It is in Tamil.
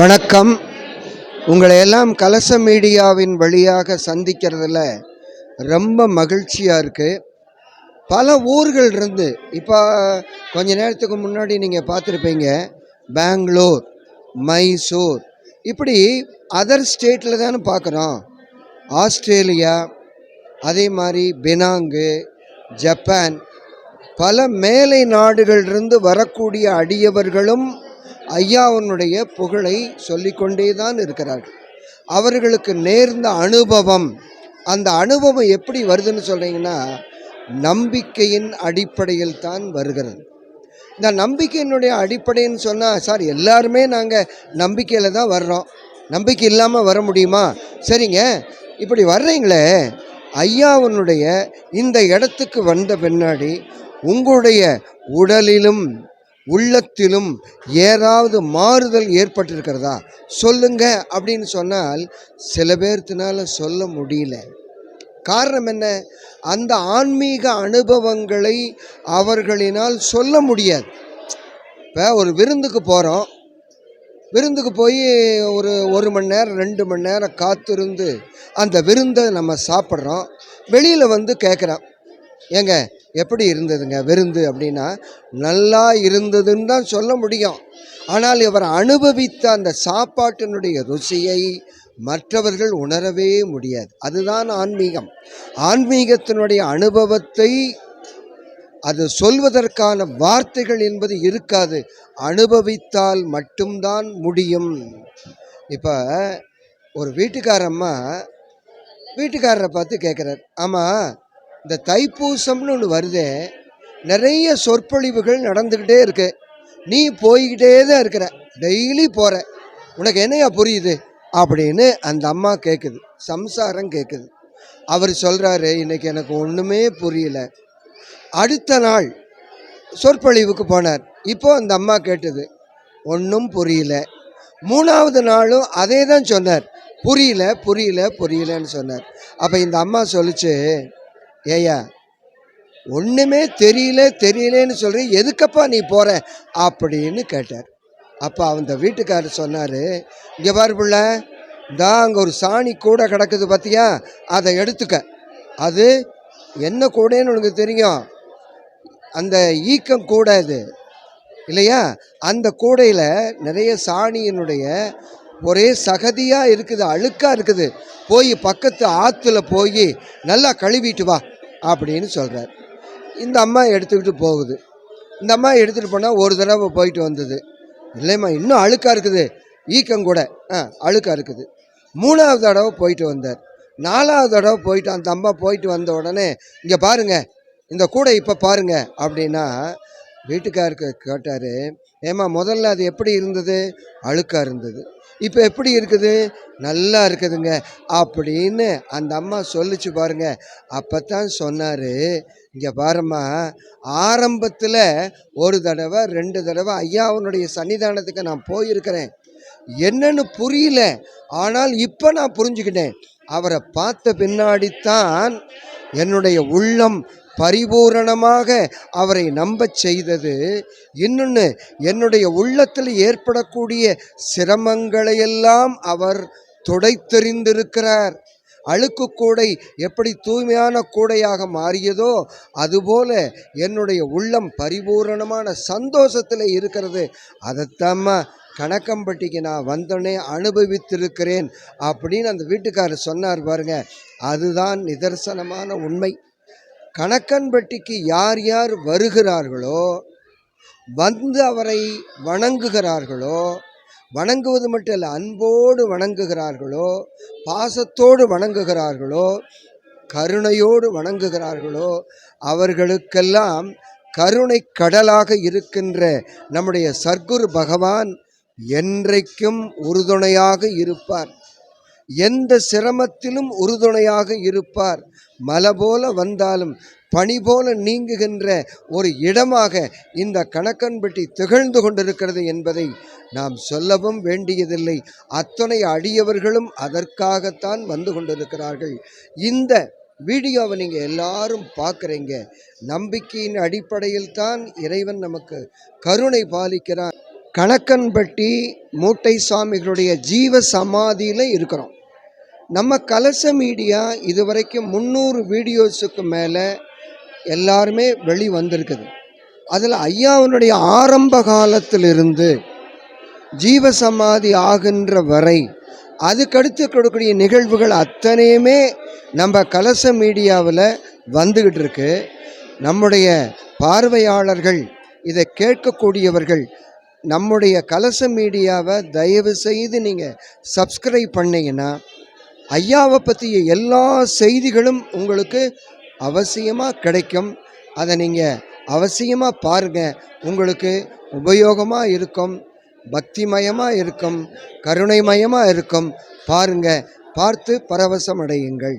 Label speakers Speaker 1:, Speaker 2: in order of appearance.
Speaker 1: வணக்கம். உங்களை எல்லாம் கலச மீடியாவின் வழியாக சந்திக்கிறதுல ரொம்ப மகிழ்ச்சியாக இருக்குது பல ஊர்கள் இருந்து இப்போ கொஞ்ச நேரத்துக்கு முன்னாடி நீங்கள் பார்த்துருப்பீங்க. பெங்களூர் மைசூர் இப்படி அதர் ஸ்டேட்டில் தானே பார்க்குறோம். ஆஸ்திரேலியா அதே மாதிரி பினாங்கு ஜப்பான் பல மேலை நாடுகளிலிருந்து வரக்கூடிய அடியவர்களும் ஐயாவனுடைய புகழை சொல்லிக்கொண்டே தான் இருக்கிறார்கள். அவர்களுக்கு நேர்ந்த அனுபவம். அந்த அனுபவம் எப்படி வருதுன்னு சொல்கிறீங்கன்னா நம்பிக்கையின் அடிப்படையில் தான் வருகிறது. இந்த நம்பிக்கையினுடைய அடிப்படைன்னு சொன்னால் சார் எல்லாருமே நாங்கள் நம்பிக்கையில் தான் வர்றோம். நம்பிக்கை இல்லாமல் வர முடியுமா? சரிங்க. இப்படி வர்றீங்களே ஐயாவனுடைய இந்த இடத்துக்கு வந்த பின்னாடி உங்களுடைய உடலிலும் உள்ளத்திலும் ஏதாவது மாறுதல் ஏற்பட்டிருக்கிறதா? சொல்லுங்க அப்படின்னு சொன்னால் சில பேர்த்தினால சொல்ல முடியல. காரணம் என்ன? அந்த ஆன்மீக அனுபவங்களை அவர்களினால் சொல்ல முடியாது. இப்போ ஒரு விருந்துக்கு போகிறோம் விருந்துக்கு போய் ஒரு ஒரு மணி நேரம் ரெண்டு மணி நேரம் காத்திருந்து அந்த விருந்தை நம்ம சாப்பிட்றோம். வெளியில் வந்து கேட்குறான் ஏங்க எப்படி இருந்ததுங்க? விருந்து அப்படின்னா நல்லா இருந்ததுன்னு தான் சொல்ல முடியும். ஆனால் இவர் அனுபவித்த அந்த சாப்பாட்டினுடைய ருசியை மற்றவர்கள் உணரவே முடியாது. அதுதான் ஆன்மீகம். ஆன்மீகத்தினுடைய அனுபவத்தை அது சொல்வதற்கான வார்த்தைகள் என்பது இருக்காது. அனுபவித்தால் மட்டும்தான் முடியும். இப்போ ஒரு வீட்டுக்காரம்மா வீட்டுக்காரரை பார்த்து கேட்குறார். ஆமாம் இந்த தைப்பூசம்னு ஒன்று வருதே நிறைய சொற்பொழிவுகள் நடந்துக்கிட்டே இருக்கு. நீ போய்கிட்டே தான் இருக்கிற டெய்லி போகிற உனக்கு என்னையா புரியுது? அப்படின்னு அந்த அம்மா கேட்குது சம்சாரம் கேட்குது அவர் சொல்கிறாரு இன்றைக்கி எனக்கு ஒன்றுமே புரியல. அடுத்த நாள் சொற்பொழிவுக்கு போனார். இப்போது அந்த அம்மா கேட்டது ஒன்றும் புரியல. மூணாவது நாளும் அதே தான் சொன்னார் புரியல புரியல புரியலன்னு சொன்னார். அப்போ இந்த அம்மா சொல்லிச்சு ஏயா ஒன்றுமே தெரியல தெரியலேன்னு சொல்கிறேன் எதுக்கப்பா நீ போகிற அப்படின்னு கேட்டார். அப்போ அந்த வீட்டுக்காரர் சொன்னார் இங்கே பாரு பிள்ளை இந்தா அங்கே ஒரு சாணி கூடை கிடக்குது பார்த்தியா அதை எடுத்துக்க. அது என்ன கூடைன்னு உனக்கு தெரியும்? அந்த ஈக்கம் கூடை இது இல்லையா? அந்த கூடையில் நிறைய சாணியினுடைய ஒரே சகதியாக இருக்குது அழுக்காக இருக்குது. போய் பக்கத்து ஆற்றுல போய் நல்லா கழுவிட்டு வா. அப்படின்னு சொல்கிறார் இந்த அம்மா எடுத்துக்கிட்டு போகுது. இந்த அம்மா எடுத்துகிட்டு போனால் ஒரு தடவை போயிட்டு வந்தது. இல்லைம்மா இன்னும் அழுக்காக இருக்குது. ஈக்கம் கூட. ஆ அழுக்காக இருக்குது. மூணாவது தடவை போயிட்டு வந்தார். நாலாவது தடவை போயிட்டு அந்த அம்மா போயிட்டு வந்த உடனே இங்கே பாருங்கள் இந்த கூடை இப்போ பாருங்க அப்படின்னா வீட்டுக்காருக்கு கேட்டார் ஏம்மா முதல்ல அது எப்படி இருந்தது? அழுக்காக இருந்தது. இப்போ எப்படி இருக்குது? நல்லா இருக்குதுங்க. அப்படின்னு அந்த அம்மா சொல்லிச்சு பாருங்க. அப்போ தான் சொன்னார் இங்கே பாருமா ஆரம்பத்தில் ஒரு தடவை ரெண்டு தடவை ஐயாவனுடைய சன்னிதானத்துக்கு நான் போயிருக்கிறேன். என்னன்னு புரியல. ஆனால் இப்போ நான் புரிஞ்சுக்கிட்டேன். அவரை பார்த்த பின்னாடித்தான் என்னுடைய உள்ளம் பரிபூரணமாக அவரை நம்பச் செய்தது. இன்னொன்று என்னுடைய உள்ளத்தில் ஏற்படக்கூடிய சிரமங்களையெல்லாம் அவர் துடைத்தெறிந்திருக்கிறார். அழுக்கு கூடை எப்படி தூய்மையான கூடையாக மாறியதோ அதுபோல என்னுடைய உள்ளம் பரிபூரணமான சந்தோஷத்தில் இருக்கிறது. அதைத்தாம்மா கணக்கம்பட்டிக்கு நான் வந்தோடனே அனுபவித்திருக்கிறேன் அப்படின்னு அந்த வீட்டுக்காரர் சொன்னார் பாருங்க. அதுதான் நிதர்சனமான உண்மை. கணக்கன்பட்டிக்கு யார் யார் வருகிறார்களோ வந்து அவரை வணங்குகிறார்களோ வணங்குவது மட்டும் இல்லை அன்போடு வணங்குகிறார்களோ பாசத்தோடு வணங்குகிறார்களோ கருணையோடு வணங்குகிறார்களோ அவர்களுக்கெல்லாம் கருணை கடலாக இருக்கின்ற நம்முடைய சர்க்குரு பகவான் என்றைக்கும் உறுதுணையாக இருப்பார். எந்த சிரமத்திலும் உறுதுணையாக இருப்பார். மலை போல வந்தாலும் பனி போல நீங்குகின்ற ஒரு இடமாக இந்த கணக்கன்பட்டி திகழ்ந்து கொண்டிருக்கிறது என்பதை நாம் சொல்லவும் வேண்டியதில்லை. அத்தனை அடியவர்களும் அதற்காகத்தான் வந்து கொண்டிருக்கிறார்கள். இந்த வீடியோவை நீங்கள் எல்லாரும் பார்க்குறீங்க. நம்பிக்கையின் அடிப்படையில் தான் இறைவன் நமக்கு கருணை பாலிக்கிறான். கணக்கன்பட்டி மூட்டை சுவாமிகளுடைய ஜீவ சமாதியில் இருக்கிறோம். நம்ம கலச மீடியா இதுவரைக்கும் முந்நூறு வீடியோஸுக்கு மேலே எல்லாருமே வெளி வந்திருக்குது. அதில் ஐயாவினுடைய ஆரம்ப காலத்திலிருந்து ஜீவ சமாதி ஆகின்ற வரை அதுக்கடுத்து கொடுக்கக்கூடிய நிகழ்வுகள் அத்தனையுமே நம்ம கலச மீடியாவில் வந்துக்கிட்டு இருக்கு. நம்முடைய பார்வையாளர்கள் இதை கேட்கக்கூடியவர்கள் நம்முடைய கலச மீடியாவை தயவு செய்து நீங்கள் சப்ஸ்கிரைப் பண்ணீங்கன்னா ஐயாவை பற்றிய எல்லா செய்திகளும் உங்களுக்கு அவசியமாக கிடைக்கும். அதை நீங்கள் அவசியமாக பாருங்கள் உங்களுக்கு உபயோகமாக இருக்கும் பக்திமயமாக இருக்கும் கருணைமயமாக இருக்கும். பாருங்கள் பார்த்து பரவசம் அடையுங்கள்